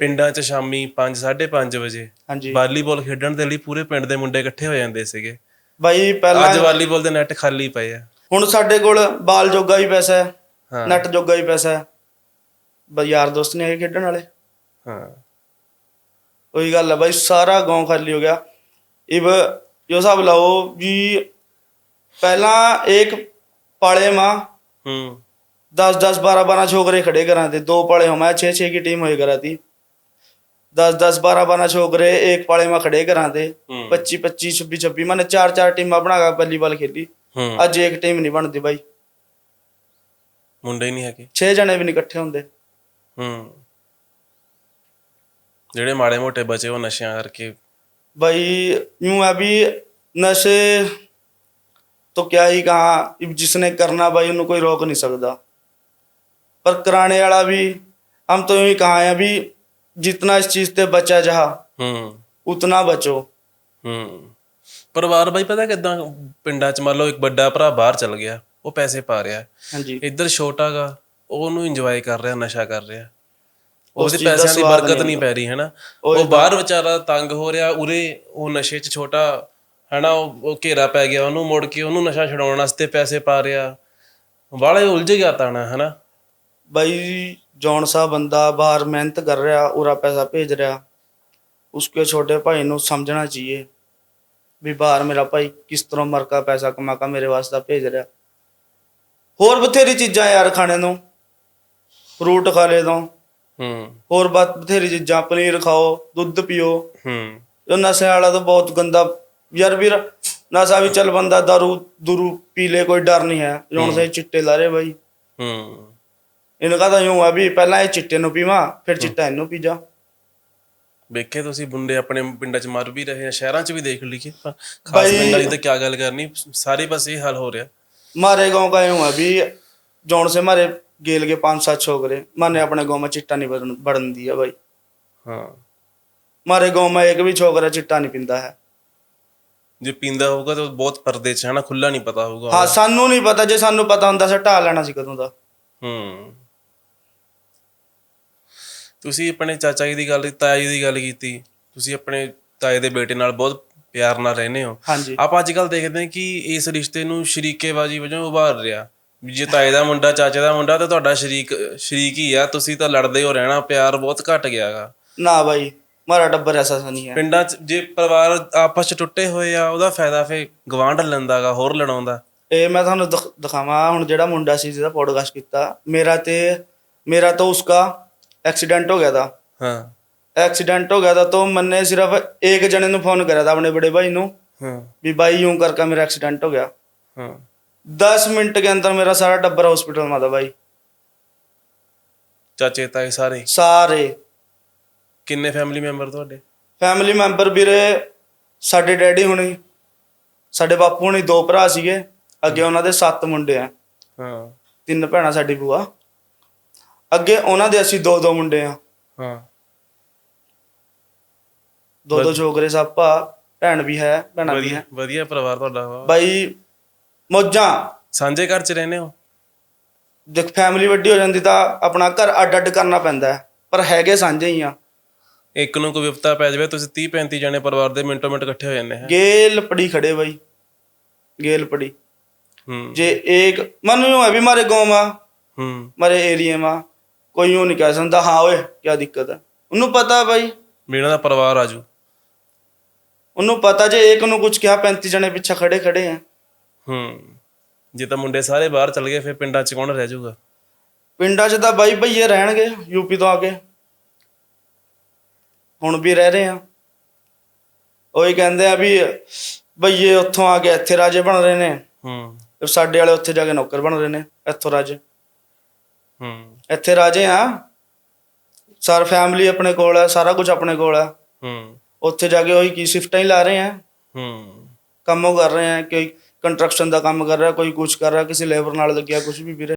ਪਿੰਡਾਂ 'ਚ ਸ਼ਾਮੀ 5 5:30 ਵਜੇ ਹਾਂਜੀ ਵਾਲੀਬਾਲ ਖੇਡਣ ਦੇ ਲਈ ਪੂਰੇ ਪਿੰਡ ਦੇ ਮੁੰਡੇ ਇਕੱਠੇ ਹੋ ਜਾਂਦੇ ਸੀਗੇ ਬਾਈ ਅੱਜ ਪਹਿਲਾਂ ਵਾਲੀਬਾਲ ਦੇ ਨੈਟ ਖਾਲੀ ਪਏ ਆ ਹੁਣ ਸਾਡੇ ਕੋਲ ਬਾਲ ਜੋਗਾ ਵੀ ਪੈਸਾ ਹੈ ਹਾਂ ਨੈਟ ਜੋਗਾ ਵੀ ਪੈਸਾ ਹੈ ਬਈ ਯਾਰ ਦੋਸਤ ਨੇ ਹੈਗੇ ਖੇਡਣ ਵਾਲੇ ਹਾਂ ਉਹੀ ਗੱਲ ਹੈ ਬਾਈ ਸਾਰਾ ਗਾਉਂ ਖਾਲੀ ਹੋ ਗਿਆ ਇਵ ਜੋ ਹਿਸਾਬ ਲਾਓ ਵੀ ਪਹਿਲਾਂ ਇੱਕ ਪਾਲੇ ਮਾਂ ਹੂੰ 10 10 12 12 छोकरे खड़े करा थे दो पाले हमारे छह छह की टीम हो करा थी 10 10 12 12 छोकरे एक पाले में खड़े करा थे ਹੂੰ 25 25 26 26 मैंने चार चार टीम बना के वॉलीबॉल खेली ਹੂੰ ਅੱਜ ਇੱਕ ਟੀਮ ਨਹੀਂ ਬਣਦੀ ਬਾਈ ਮੁੰਡੇ ਹੀ ਨਹੀਂ ਹੈਗੇ 6 ਜਣੇ ਵੀ ਨਹੀਂ ਇਕੱਠੇ ਹੁੰਦੇ ਹੂੰ ਜਿਹੜੇ ਮਾੜੇ ਮੋਟੇ ਬਚੇ ਉਹ ਨਸ਼ਿਆਂ ਕਰਕੇ भाई यूं है अभी नशे तो क्या ही कहा अब जिसने करना भाई उन्हें कोई रोक नहीं सकता पर कराने वाला भी हम तो यूं ही कहा है अभी जितना इस चीज से बचा जहा ਹੂੰ उतना बचो ਹੂੰ ਪਰਿਵਾਰ ਬਾਈ ਪਤਾ ਕਿਦਾਂ ਪਿੰਡਾਂ 'ਚ ਮੰਨ ਲਓ ਇੱਕ ਵੱਡਾ ਭਰਾ ਬਾਹਰ ਚਲ ਗਿਆ ਉਹ ਪੈਸੇ ਪਾ ਰਿਹਾ हाँ जी ਇੱਧਰ ਛੋਟਾਗਾ ਉਹਨੂੰ ਇੰਜੋਏ ਕਰ ਰਿਹਾ ਨਸ਼ਾ ਕਰ ਰਿਹਾ ਉਸ ਉਹਦੇ ਚੀਜ਼ ਦਾ ਪੈਸਿਆਂ ਦੀ ਸਵਾਦ ਬਰਕਤ ਨਹੀਂ ਨਹੀਂ ਪੈ ਰਹੀ ਹੈਨਾ ਉਹੀ ਉਹ ਬਾਹਰ ਵਿਚਾਰਾ ਤੰਗ ਹੋ ਰਿਹਾ ਉਰੇ ਉਹ ਨਸ਼ੇ 'ਚ ਛੋਟਾ ਹੈਨਾ ਉਹ ਉਹ ਘੇਰਾ ਪੈ ਗਿਆ ਉਹਨੂੰ ਮੁੜ ਕੇ ਉਹਨੂੰ ਨਸ਼ਾ ਛਡਾਉਣ ਵਾਸਤੇ ਪੈਸੇ ਪਾ ਰਿਹਾ ਬਾਲੇ ਉਲਝ ਗਿਆ ਤਾਣਾ ਹੈਨਾ भाई जौन सा बंदा बाहर मेहनत कर रहा उरा पैसा भेज रहा उसके छोटे भाई ਨੂੰ ਸਮਝਣਾ ਚਾਹੀਏ ਵੀ ਬਾਹਰ ਮੇਰਾ ਭਾਈ ਕਿਸ ਤਰ੍ਹਾਂ ਮਰ ਕੇ ਪੈਸਾ ਕਮਾ ਕੇ ਮੇਰੇ ਵਾਸਤੇ ਭੇਜ ਰਿਹਾ ਹੋਰ ਬਥੇਰੀ ਚੀਜ਼ਾਂ ਯਾਰ ਖਾਣੇ ਨੂੰ ਫਰੂਟ ਖਾ ਲੈ ਦੋ ਹੂੰ ਹੋਰ ਬਾਤ ਬਥੇਰੀ ਚੀਜ਼ਾਂ ਪਨੀਰ ਖਾਓ ਦੁੱਧ ਪੀਓ ਹੂੰ ਇਹ ਨਸ਼ੇ ਵਾਲਾ ਤਾਂ ਬਹੁਤ ਗੰਦਾ ਯਾਰ ਵੀਰ ਨਸ਼ਾ ਵੀ ਚੱਲ ਬੰਦਾ ਦਾਰੂ ਦੂਰੂ ਪੀ ਲੇ ਕੋਈ ਡਰ ਨਹੀਂ ਹੈ ਜੌਣ ਸੇ ਚਿੱਟੇ ਲਾ ਰਹੇ ਭਾਈ ਹੂੰ ਇਹਨਾਂ ਦਾ ਤਾਂ ਯੂੰ ਆ ਵੀ ਪਹਿਲਾਂ ਇਹ ਚਿੱਟੇ ਨੂੰ ਪੀਵਾਂ ਫਿਰ ਚਿੱਟਾ ਇਹਨੂੰ ਪੀ ਜਾ ਵੇਖੇ ਤੁਸੀਂ ਮੁੰਡੇ ਆਪਣੇ ਪਿੰਡਾਂ 'ਚ ਮਰ ਵੀ ਰਹੇ ਆ ਸ਼ਹਿਰਾਂ 'ਚ ਵੀ ਦੇਖ ਲਈਏ ਆਪਾਂ। ਖਾਸ ਬਾਈ- ਪਿੰਡਾਂ ਦੀ ਤਾਂ ਕੀ ਗੱਲ ਕਰਨੀ ਸਾਰੇ ਪਾਸੇ ਇਹ ਹਾਲ ਹੋ ਰਿਹਾ हमारे गांव का यूं है भी जौन से हमारे गेल के पांच सात छोकरे मैंने अपने गांव में चिट्टा नहीं बढ़न बढ़न दिया भाई ਹਾਂ हमारे गांव में एक भी छोकरा चिट्टा नहीं पींदा है ਜੇ ਪੀਂਦਾ ਹੋਊਗਾ ਤਾਂ ਬਹੁਤ ਪਰਦੇ 'ਚ ਹਨਾ ਖੁੱਲਾ ਨਹੀਂ ਪਤਾ ਹੋਊਗਾ ਹਾਂ ਸਾਨੂੰ ਨਹੀਂ ਪਤਾ ਜੇ ਸਾਨੂੰ ਪਤਾ ਹੁੰਦਾ ਸੀ ਢਾਲ ਲੈਣਾ ਸੀ ਕਦੋਂ ਦਾ ਹੂੰ ਤੁਸੀਂ ਆਪਣੇ ਚਾਚਾ ਜੀ ਦੀ ਗੱਲ ਤਾਇਆ ਜੀ ਦੀ ਗੱਲ ਕੀਤੀ ਤੁਸੀਂ ਆਪਣੇ ਤਾਏ ਦੇ ਬੇਟੇ ਨਾਲ ਬਹੁਤ ਪਿਆਰ ਨਾਲ ਰਹਿੰਦੇ ਹੋ। ਆਪਾਂ ਅੱਜ ਕੱਲ ਦੇਖਦੇ ਹਾਂ ਕਿ ਇਸ ਰਿਸ਼ਤੇ ਨੂੰ ਸ਼ਰੀਕੇਬਾਜ਼ੀ ਵਜੋਂ ਉਭਾਰ ਰਿਹਾ। ਜੇ ਤਾਏ ਦਾ ਮੁੰਡਾ ਚਾਚੇ ਦਾ ਮੁੰਡਾ ਤਾਂ ਤੁਹਾਡਾ ਸ਼ਰੀਕ ਸ਼ਰੀਕ ਹੀ ਆ ਤੁਸੀਂ ਤਾਂ ਲੜਦੇ ਹੋ ਰਹਿਣਾ ਪਿਆਰ ਬਹੁਤ ਘਟ ਗਿਆਗਾ ਨਾ ਬਾਈ ਮਾਰਾ ਟੱਬਰ ਐਸਾ ਨਹੀਂ ਹੈ। ਪਿੰਡਾਂ 'ਚ ਜੇ ਪਰਿਵਾਰ ਆਪਸ 'ਚ ਟੁੱਟੇ ਹੋਏ ਆ ਉਹਦਾ ਫਾਇਦਾ ਫੇ ਗਵਾਂਢ ਲੈਂਦਾਗਾ ਹੋਰ ਲੜਾਉਂਦਾ। ਇਹ ਮੈਂ ਤੁਹਾਨੂੰ ਦਿਖਾਵਾਂ ਹੁਣ ਜਿਹੜਾ ਮੁੰਡਾ ਸੀ ਜਿਹਦਾ ਪੋਡਕਾਸਟ ਕੀਤਾ ਮੇਰਾ ਤੇ ਮੇਰਾ ਤਾਂ ਉਸਕਾ ਐਕਸੀਡੈਂਟ ਹੋ ਗਿਆ था ਹਾਂ एक्सीडेंट हो गया था तो मैंने सिर्फ एक जने ਨੂੰ ਫੋਨ ਕਰਿਆ था अपने बड़े भाई ਨੂੰ ਹਾਂ भी भाई यूं करके मेरा एक्सीडेंट हो गया ਹਾਂ दस मिनट के अंदर मेरा सारा टब्बर हॉस्पिटल में था भाई ਚਾਚੇ ਤਾਏ ਸਾਰੇ ਸਾਰੇ ਕਿੰਨੇ ਫੈਮਿਲੀ ਮੈਂਬਰ ਤੁਹਾਡੇ ਫੈਮਿਲੀ ਮੈਂਬਰ ਵੀਰੇ ਸਾਡੇ ਡੈਡੀ ਹੁਣੀ ਸਾਡੇ ਬਾਪੂ ਹੁਣੀ ਦੋ ਭਰਾ ਸੀਗੇ ਅੱਗੇ ਉਹਨਾਂ ਦੇ ਸੱਤ ਮੁੰਡੇ ਆ ਹਾਂ ਤਿੰਨ ਭੈਣਾਂ ਸਾਡੀ ਭੂਆ ਅੱਗੇ ਉਹਨਾਂ ਦੇ ਅਸੀਂ ਦੋ ਦੋ ਮੁੰਡੇ ਆ। ਹਾਂ। ਦੋ ਦੋ ਛੋਕਰੇ ਸਭ ਭੈਣ ਵੀ ਹੈ ਭੈਣਾ ਵੀ ਹੈ। ਵਧੀਆ ਪਰਿਵਾਰ ਤੁਹਾਡਾ। ਬਾਈ ਮੋਜਾਂ। ਸਾਂਝੇ ਘਰ ਚ ਰਹਿੰਦੇ ਹੋ? ਦੇਖ ਫੈਮਿਲੀ ਵੱਡੀ ਹੋ ਜਾਂਦੀ ਤਾਂ ਆਪਣਾ ਘਰ ਅੱਡ ਅੱਡ ਕਰਨਾ ਪੈਂਦਾ ਪਰ ਹੈਗੇ ਸਾਂਝੇ ਹੀ ਆ। ਇੱਕ ਨੂੰ ਕੋਈ ਵਿਪਤਾ ਪੈ ਜਾਵੇ ਤੁਸੀਂ 30 35 ਜਣੇ ਪਰਿਵਾਰ ਦੇ ਮਿੰਟੋ ਮਿੰਟ ਇਕੱਠੇ ਹੋ ਜਾਂਦੇ ਹੈ। ਗੇਲ ਪੜੀ ਖੜੇ ਬਾਈ। ਗੇਲ ਪੜੀ। ਜੇ ਇੱਕ ਮਨ ਨੂੰ ਹੈ ਵੀ ਮਾਰੇ ਗਾਉਂ ਮਾ ਹੂੰ। ਮਾਰੇ ਏਰੀਆ ਮਾ ਕੋਈ ਉਹ ਨਹੀਂ ਕਹਿ ਸਕਦਾ ਹਾਂ ਓਏ ਕੀ ਦਿੱਕਤ ਹੈ ਉਹਨੂੰ ਪਤਾ ਭਾਈ ਮੀਣਾ ਦਾ ਪਰਿਵਾਰ ਆਜੂ ਉਹਨੂੰ ਪਤਾ ਜੇ ਇੱਕ ਨੂੰ ਕੁਝ ਕਿਹਾ 35 ਜਣੇ ਪਿੱਛੇ ਖੜੇ ਖੜੇ ਆ। ਹੂੰ ਜੇ ਤਾਂ ਮੁੰਡੇ ਸਾਰੇ ਬਾਹਰ ਚਲ ਗਏ ਫਿਰ ਪਿੰਡਾਂ 'ਚ ਕੌਣ ਰਹਿ ਜਾਊਗਾ? ਪਿੰਡਾਂ 'ਚ ਤਾਂ ਬਾਈ ਭਈਏ ਰਹਿਣਗੇ ਯੂਪੀ ਤੋਂ ਆ ਕੇ। ਹੁਣ ਵੀ ਰਹਿ ਰਹੇ ਆ। ਉਹ ਹੀ ਕਹਿੰਦੇ ਆ ਵੀ ਭਈਏ ਉੱਥੋਂ ਆ ਕੇ ਇੱਥੇ ਰਾਜੇ ਬਣ ਰਹੇ ਨੇ। ਹੂੰ। ਸਾਡੇ ਵਾਲੇ ਉੱਥੇ ਜਾ ਕੇ ਨੌਕਰ ਬਣ ਰਹੇ ਨੇ ਇੱਥੋਂ ਰਾਜੇ। ਹੂੰ। ਇੱਥੇ ਰਾਜੇ ਆ। ਸਾਰ ਫੈਮਿਲੀ ਆਪਣੇ ਕੋਲ ਹੈ ਸਾਰਾ ਕੁਝ ਆਪਣੇ ਕੋਲ ਹੈ ਹੂੰ। ਉੱਥੇ ਜਾ ਕੇ ਉਹੀ ਕੀ ਸ਼ਿਫਟਾਂ ਹੀ ਲਾ ਰਹੇ ਆ। ਹੂੰ। ਕੰਮ ਕਰ ਰਹੇ ਆ ਕੋਈ ਕੰਸਟਰਕਸ਼ਨ ਦਾ ਕੰਮ ਕਰ ਰਿਹਾ ਕੋਈ ਕੁਝ ਕਰ ਰਿਹਾ ਕਿਸੇ ਲੇਬਰ ਨਾਲ ਲੱਗਿਆ ਕੁਝ ਵੀ ਵੀਰੇ।